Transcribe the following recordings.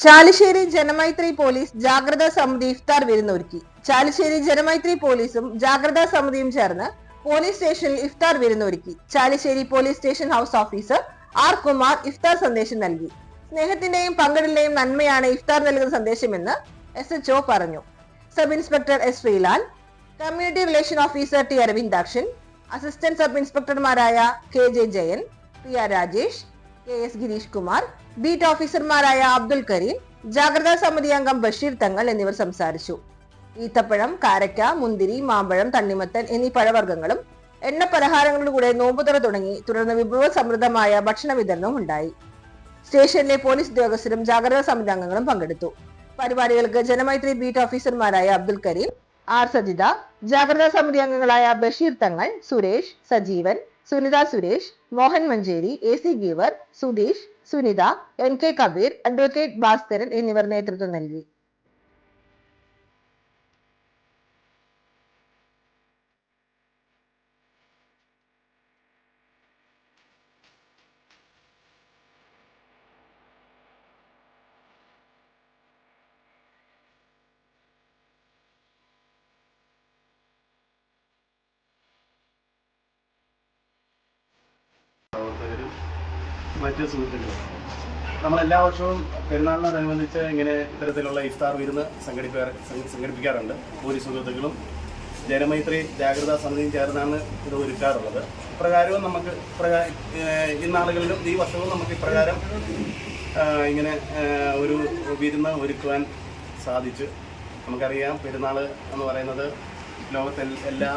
Chalissery Janamaithri police ജാഗ്രതാ സമിതി ഇഫ്താർ വിരുന്നൊരുക്കി ചാലിശ്ശേരി ജനമൈത്രി പോലീസും ജാഗ്രതാ സമിതിയും ചേർന്ന് പോലീസ് സ്റ്റേഷനിൽ ഇഫ്താർ വിരുന്നൊരുക്കി Chalissery police station house officer R Kumar ഇഫ്താർ സന്ദേശം നൽകി. സ്നേഹത്തിന്റെയും പങ്കിടലിന്റെയും നന്മയാണ് ഇഫ്താർ നൽകുന്ന സന്ദേശമെന്ന് എസ് എച്ച് പറഞ്ഞു. Sub inspector S Sreelal community relation officer T Aravindakshan assistant sub ഇൻസ്പെക്ടർമാരായ K J Jayan P R Rajesh K S Gireesh Kumar beat ഓഫീസർമാരായ അബ്ദുൽ കരീം ജാഗ്രതാ സമിതി അംഗം ബഷീർ തങ്ങൾ എന്നിവർ സംസാരിച്ചു. ഈത്തപ്പഴം കാരക്ക മുന്തിരി മാമ്പഴം തണ്ണിമത്തൻ എന്നീ പഴവർഗങ്ങളും എണ്ണ പലഹാരങ്ങളിലൂടെ നോമ്പുതുറ തുടങ്ങി തുടർന്ന് വിഭവ സമൃദ്ധമായ ഭക്ഷണ വിതരണവും ഉണ്ടായി. സ്റ്റേഷനിലെ പോലീസ് ഉദ്യോഗസ്ഥരും ജാഗ്രതാ സമിതി അംഗങ്ങളും പങ്കെടുത്തു. പരിപാടികൾക്ക് ജനമൈത്രി ബീറ്റ് ഓഫീസർമാരായ അബ്ദുൽ കരീം ആർ സജിത ജാഗ്രതാ സമിതി അംഗങ്ങളായ Basheer Thangal Suresh Sajeevan Sunitha Suresh Mohan Manjeri A C Geevar Sudheesh Sunitha N K Kabeer advocate Bhaskaran എന്നിവർ നേതൃത്വം നൽകി. മറ്റ് സുഹൃത്തുക്കളും. നമ്മൾ എല്ലാ വർഷവും പെരുന്നാളിനോടനുബന്ധിച്ച് ഇങ്ങനെ ഇത്തരത്തിലുള്ള ഇഫ്താർ വിരുന്ന് സംഘടിപ്പിക്കാ സംഘടിപ്പിക്കാറുണ്ട്. പോലീസ് സുഹൃത്തുക്കളും ജനമൈത്രി ജാഗ്രതാ സമിതിയും ചേർന്നാണ് ഇത് ഒരുക്കാറുള്ളത്. ഇപ്രകാരവും നമുക്ക് ഇന്നാളുകളിലും ഈ വർഷവും നമുക്ക് ഇപ്രകാരം ഇങ്ങനെ ഒരു വിരുന്ന് ഒരുക്കുവാൻ സാധിച്ചു. നമുക്കറിയാം പെരുന്നാൾ എന്ന് പറയുന്നത് ലോകത്തെ എല്ലാ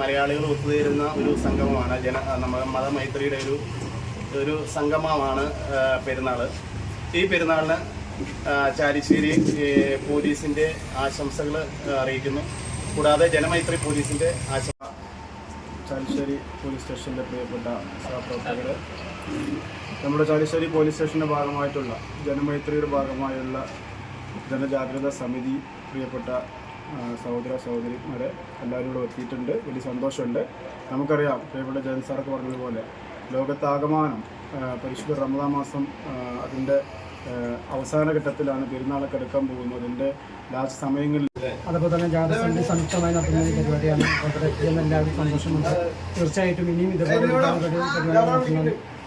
മലയാളികളും ഒത്തുചേരുന്ന ഒരു സംഗമമാണ്. ജന നമ്മുടെ മതമൈത്രിയുടെ ഒരു ഒരു സംഗമമാണ് പെരുന്നാൾ ഈ പെരുന്നാളിന് ചാലിശ്ശേരി പോലീസിന്റെ ആശംസകൾ അറിയിക്കുന്നു. കൂടാതെ ജനമൈത്രി പോലീസിന്റെ ആശംസ ചാലിശ്ശേരി പോലീസ് സ്റ്റേഷന്റെ പ്രിയപ്പെട്ട സഹപ്രവർത്തകർ നമ്മുടെ ചാലിശ്ശേരി പോലീസ് സ്റ്റേഷന്റെ ഭാഗമായിട്ടുള്ള ജനമൈത്രിയുടെ ഭാഗമായുള്ള ജനജാഗ്രത സമിതി പ്രിയപ്പെട്ട സഹോദര സഹോദരിമാരെ എല്ലാവരും ഇവിടെ എത്തിയിട്ടുണ്ട്. വലിയ സന്തോഷമുണ്ട്. നമുക്കറിയാം പ്രിയപ്പെട്ട ജയൻ സാറൊക്കെ പറഞ്ഞതുപോലെ ലോകത്താകമാനം പരിശുദ്ധ റമദാ മാസം അതിന്റെ അവസാനഘട്ടത്തിലാണ് അവസാന ഘട്ടത്തിലാണ് പെരുന്നാളൊക്കെ എടുക്കാൻ പോകുന്നത്. അതിന്റെ ലാസ്റ്റ് സമയങ്ങളിൽ അതുപോലെ തന്നെ ജാഥസമിതി സംയുക്തമായി നടത്തുന്ന ഒരു പരിപാടിയാണ്. എത്തിയെന്ന് എല്ലാവരും സന്തോഷമുണ്ട്. തീർച്ചയായിട്ടും ഇനിയും ഇതുപോലെ